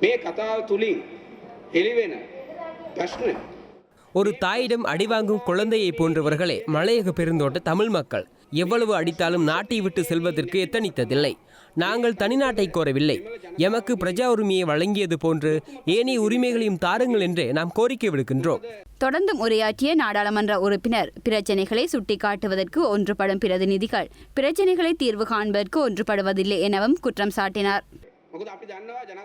මේ කතාව තුළින් හෙළිවෙන ප්‍රශ්න ஒரு தாயிடம் அடிவாங்கும் குழந்தையை போன்றவர்களே மலையக பெருந்தோட்ட தமிழ் மக்கள் எவ்வளவு அடித்தாலும் நாட்டை விட்டு செல்வதற்கு எத்தனித்ததில்லை நாங்கள் தனிநாட்டை கோரவில்லை எமக்கு பிரஜா உரிமையை வழங்கியது போன்று ஏனைய உரிமைகளையும் தாருங்கள் என்று நாம் கோரிக்கை விடுக்கின்றோம் தொடர்ந்தும் உரையாற்றிய நாடாளுமன்ற உறுப்பினர் பிரச்சினைகளை சுட்டிக்காட்டுவதற்கு ஒன்றுபடும் பிரதிநிதிகள் பிரச்சினைகளை தீர்வு காண்பதற்கு ஒன்றுபடுவதில்லை எனவும் குற்றம் சாட்டினார்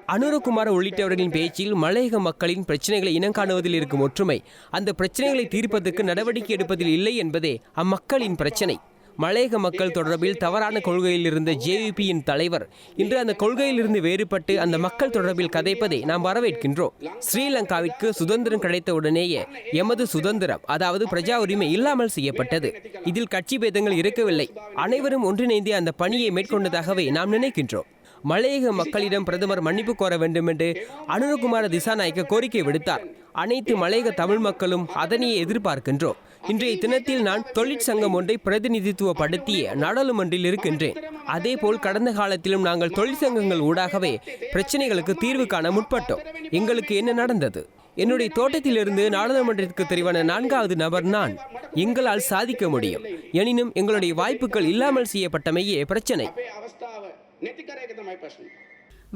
அனுரகுமார உள்ளிட்டவர்களின் பேச்சில் மலையக மக்களின் பிரச்சனைகளை இனங்காணுவதில் இருக்கும் ஒற்றுமை அந்த பிரச்சனைகளை தீர்ப்பதற்கு நடவடிக்கை எடுப்பதில் இல்லை என்பதே அம்மக்களின் பிரச்சனை. மலையக மக்கள் தொடர்பில் தவறான கொள்கையில் இருந்த ஜேவிபியின் தலைவர் இன்று அந்த கொள்கையிலிருந்து வேறுபட்டு அந்த மக்கள் தொடர்பில் கதைப்பதை நாம் வரவேற்கின்றோம். ஸ்ரீலங்காவிற்கு சுதந்திரம் கிடைத்தவுடனேயே எமது சுதந்திரம் அதாவது பிரஜா உரிமை இல்லாமல் செய்யப்பட்டது. இதில் கட்சி பேதங்கள் இருக்கவில்லை. அனைவரும் ஒன்றிணைந்து அந்த பணியை மேற்கொண்டதாகவே நாம் நினைக்கின்றோம். மலையக மக்களிடம் பிரதமர் மன்னிப்பு கோர வேண்டும் என்று அனுரகுமார திசாநாயக்க கோரிக்கை விடுத்தார். அனைத்து மலையக தமிழ் மக்களும் அதனையே எதிர்பார்க்கின்றோம். இன்றைய தினத்தில் நான் தொழிற்சங்கம் ஒன்றை பிரதிநிதித்துவப்படுத்திய நாடாளுமன்றில் இருக்கின்றேன். அதேபோல் கடந்த காலத்திலும் நாங்கள் தொழிற்சங்கங்கள் ஊடாகவே பிரச்சனைகளுக்கு தீர்வு காண முற்பட்டோம். எங்களுக்கு என்ன நடந்தது? என்னுடைய தோட்டத்திலிருந்து நாடாளுமன்றத்திற்கு தெரிவான நான்காவது நபர் நான். எங்களால் சாதிக்க முடியும். எனினும் எங்களுடைய வாய்ப்புகள் இல்லாமல் செய்யப்பட்டமையே பிரச்சனை.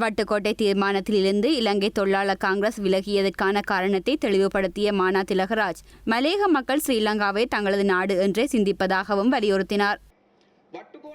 வட்டுக்கோட்டை தீர்மானத்திலிருந்து இலங்கை தொழிலாளர் காங்கிரஸ் விலகியதற்கான காரணத்தை தெளிவுபடுத்திய மானா திலகராஜ் மலேக மக்கள் ஸ்ரீலங்காவை தங்களது நாடு என்றே சிந்திப்பதாகவும் வலியுறுத்தினார்.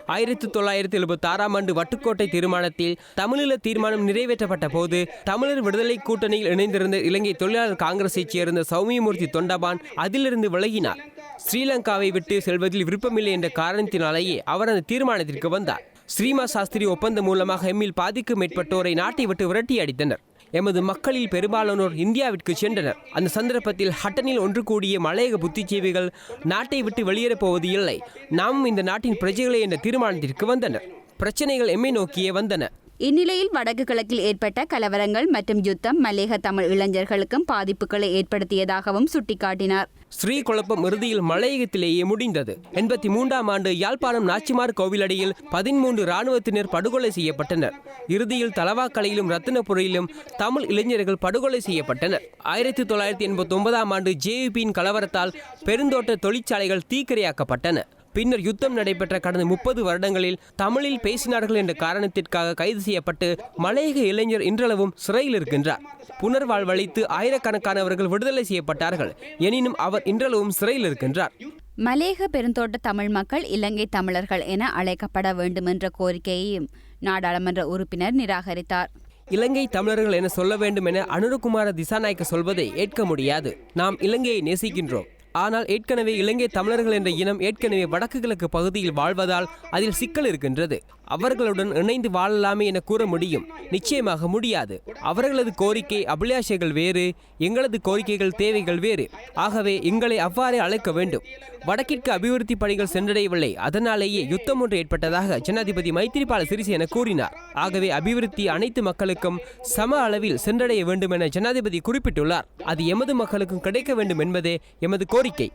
ஆயிரத்தி தொள்ளாயிரத்தி எழுபத்தி ஆறாம் ஆண்டு வட்டுக்கோட்டை தீர்மானத்தில் தமிழீழ தீர்மானம் நிறைவேற்றப்பட்ட போது தமிழர் விடுதலை கூட்டணியில் இணைந்திருந்த இலங்கை தொழிலாளர் காங்கிரஸைச் சேர்ந்த சௌமியமூர்த்தி தொண்டபான் அதிலிருந்து விலகினார். ஸ்ரீலங்காவை விட்டு செல்வதில் விருப்பமில்லை என்ற காரணத்தினாலேயே அவர் அந்த தீர்மானத்திற்கு வந்தார். ஸ்ரீமா சாஸ்திரி ஒப்பந்தம் மூலமாக எம்மில் பாதிக்கும் மேற்பட்டோரை நாட்டை விட்டு விரட்டி அடித்தனர். எமது மக்களில் பெரும்பாலானோர் இந்தியாவிற்கு சென்றனர். அந்த சந்தர்ப்பத்தில் ஹட்டனில் ஒன்று கூடிய மலையக புத்திஜீவிகள் நாட்டை விட்டு வெளியேறப் போவது இல்லை. நாமும் இந்த நாட்டின் பிரஜைகளே என்ற தீர்மானத்திற்கு வந்தனர். பிரச்சனைகள் எம்மை நோக்கியே வந்தன. இந்நிலையில் வடக்கு கிழக்கில் ஏற்பட்ட கலவரங்கள் மற்றும் யுத்தம் மலேக தமிழ் இளைஞர்களுக்கும் பாதிப்புகளை ஏற்படுத்தியதாகவும் சுட்டிக்காட்டினார். ஸ்ரீ குழப்பம் இறுதியில் மலையகத்திலேயே முடிந்தது. எண்பத்தி மூன்றாம் ஆண்டு யாழ்ப்பாணம் நாச்சிமார் கோவிலடியில் பதிமூன்று இராணுவத்தினர் படுகொலை செய்யப்பட்டனர். இறுதியில் தலவாக்கலையிலும் ரத்தினபுரியிலும் தமிழ் இளைஞர்கள் படுகொலை செய்யப்பட்டனர். ஆயிரத்தி தொள்ளாயிரத்தி எண்பத்தி ஒன்பதாம் ஆண்டு ஜேயுபியின் கலவரத்தால் பெருந்தோட்ட தொழிற்சாலைகள் தீக்கிரையாக்கப்பட்டன. பின்னர் யுத்தம் நடைபெற்ற கடந்த முப்பது வருடங்களில் தமிழில் பேசினார்கள் என்ற காரணத்திற்காக கைது செய்யப்பட்டு மலையக இளைஞர் இன்றளவும் சிறையில் இருக்கின்றார். புனர்வாழ்வளித்து ஆயிரக்கணக்கானவர்கள் விடுதலை செய்யப்பட்டார்கள். எனினும் அவர் இன்றளவும் சிறையில் இருக்கின்றார். மலேக பெருந்தோட்ட தமிழ் மக்கள் இலங்கை தமிழர்கள் என அழைக்கப்பட வேண்டும் என்ற கோரிக்கையையும் நாடாளுமன்ற உறுப்பினர் நிராகரித்தார். இலங்கை தமிழர்கள் என சொல்ல வேண்டும் என அனுரகுமார திசாநாயக்க சொல்வதை ஏற்க முடியாது. நாம் இலங்கையை நேசிக்கின்றோம். ஆனால் ஏற்கனவே இலங்கை தமிழர்கள் என்ற இனம் ஏற்கனவே வடக்கு கிழக்கு பகுதியில் வாழ்வதால் அதில் சிக்கல் இருக்கின்றது. அவர்களுடன் இணைந்து வாழலாமே என கூற முடியும். நிச்சயமாக முடியாது. அவர்களது கோரிக்கை அபிலாஷைகள் வேறு எங்களது கோரிக்கைகள் தேவைகள் வேறு. ஆகவே எங்களை அவ்வாறே அழைக்க வேண்டும். வடக்கிற்கு அபிவிருத்தி பணிகள் சென்றடையவில்லை. அதனாலேயே யுத்தம் ஒன்று ஏற்பட்டதாக ஜனாதிபதி மைத்திரிபால சிறிசேன கூறினார். ஆகவே அபிவிருத்தி அனைத்து மக்களுக்கும் சம அளவில் சென்றடைய வேண்டும் என ஜனாதிபதி குறிப்பிட்டுள்ளார். அது எமது மக்களுக்கும் கிடைக்க வேண்டும் என்பதே எமது கோரிக்கை